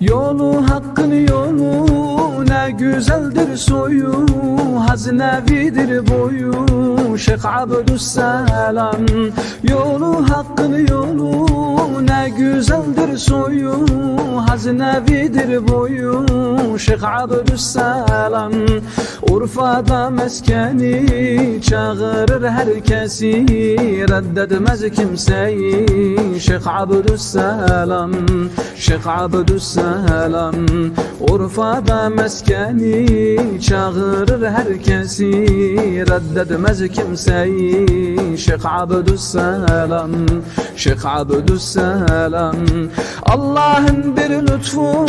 Yolu hakkın yolu ne güzeldir soyu Haznevidir boyu. Şeyh Abdüsselam Yolu hakkın yolu ne güzeldir soyu Haznevidir boyu. Şeyh Abdüsselam Urfa'da meskeni çağırır herkesi Reddetmez kimseyi. Şeyh Abdüsselam Şeyh Abdüsselam Urfa'da meskeni çağırır herkesi. Reddetmez kimseyi Şeyh Abdüsselam Şeyh Abdüsselam Allah'ın bir lütfu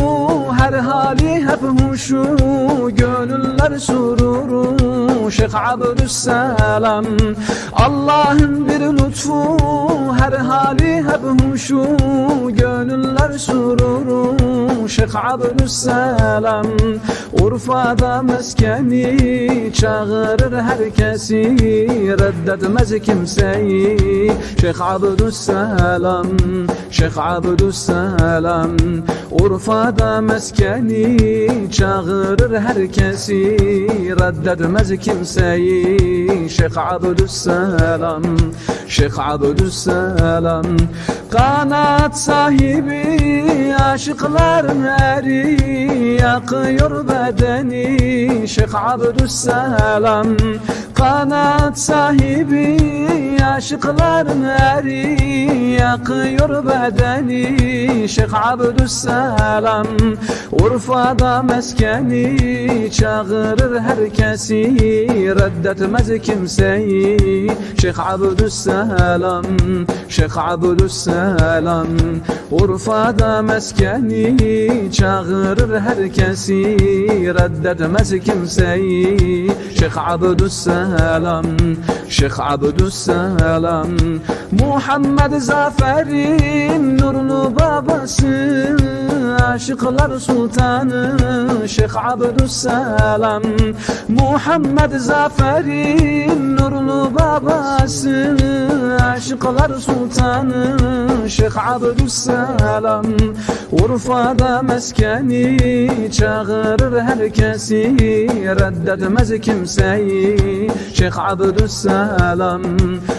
her hali hep huşu Gönüller sururu. Şeyh Abdüsselam Allah'ın bir lütfu her hali hep huşu Sururu Şeyh Abdüsselam. Urfa'da meskeni çağırır herkesi Reddetmez kimseyi. Şeyh Abdüsselam Şeyh Abdüsselam. Urfa'da meskeni çağırır herkesi Reddetmez kimseyi. Şeyh Abdüsselam Şeyh Abdüsselam Kanat sahibi aşıkların eri Yakıyor bedeni. Şeyh Abdüsselam Kanat sahibi aşıkların eri Yakıyor bedeni. Şeyh Abdüsselam Urfa'da meskeni Çağırır herkesi Reddetmez kimseyi. Şeyh Abdüsselam Şeyh Abdüsselam Urfa'da meskeni Çağırır herkesi Reddetmez kimseyi. Şeyh Abdüsselam Şeyh Abdüsselam Muhammed Zafer'in nurlu babası Aşıklar sultanı. Şeyh Abdüsselam Muhammed Zafer'in nurlu babası Aşıklar sultanı Şeyh Abdüsselam. Urfa'da meskeni çağırır herkesi Reddetmez kimseyi. Şeyh Abdüsselam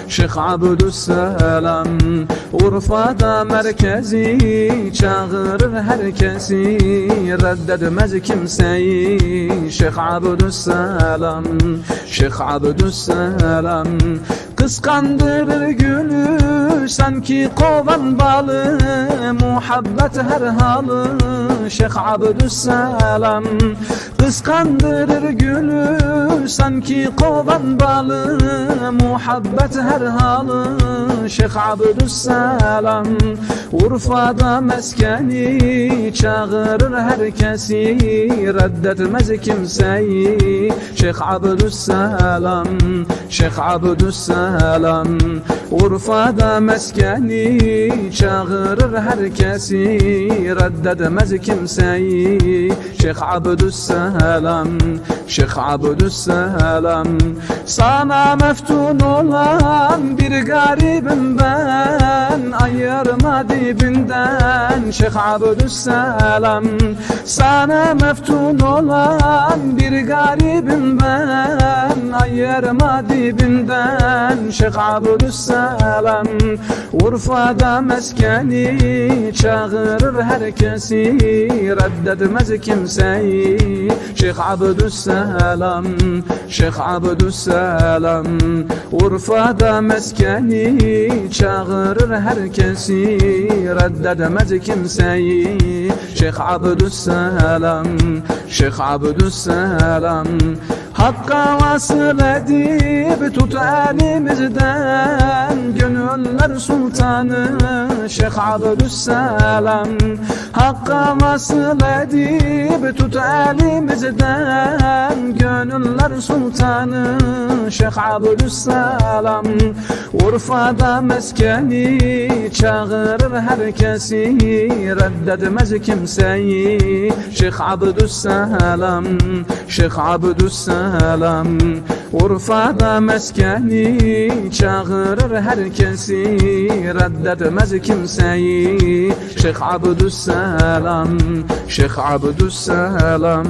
Şeyh Abdüsselam. Urfa'da merkezi çağırır herkesi Reddetmez kimseyi. Şeyh Abdüsselam Şeyh Abdüsselam Kıskandırır gülü sanki kovan balı. Muhabbet her halı Şeyh Abdüsselam. Kıskandırır gülü sanki kovan balı. Muhabbet her halı Şeyh Abdüsselam Urfa'da meskeni çağırır herkesi Reddetmez kimseyi. Şeyh Abdüsselam Şeyh Abdüsselam. Urfa'da meskeni çağırır herkesi Reddetmez kimseyi. Şeyh Abdüsselam Şeyh Abdüsselam. Sana meftun olan bir garibim ben Şeyh Abdüsselam Sana meftun olan bir garibim ben Ayırma dibinden Şeyh Abdüsselam Urfa'da meskeni çağırır herkesi Reddetmez kimseyi. Şeyh Abdüsselam Şeyh Abdüsselam Urfa'da meskeni çağırır herkesi Reddetmez kimseyi. Şeyh Abdüsselam Şeyh Abdüsselam Hakka vasıl edip tut elimizden Gönüller sultanı Şeyh Abdüsselam. Hakka vasıl edip tut elimizden Gönüller sultanı Şeyh Abdüsselam. Urfa'da meskeni çağırır herkesi Reddetmez kimseyi Şeyh Abdüsselam. Şeyh Abdüsselam Abdüsselam Urfa'da meskeni çağırır herkesi Reddetmez kimseyi. Şeyh Abdüsselam. Şeyh Abdüsselam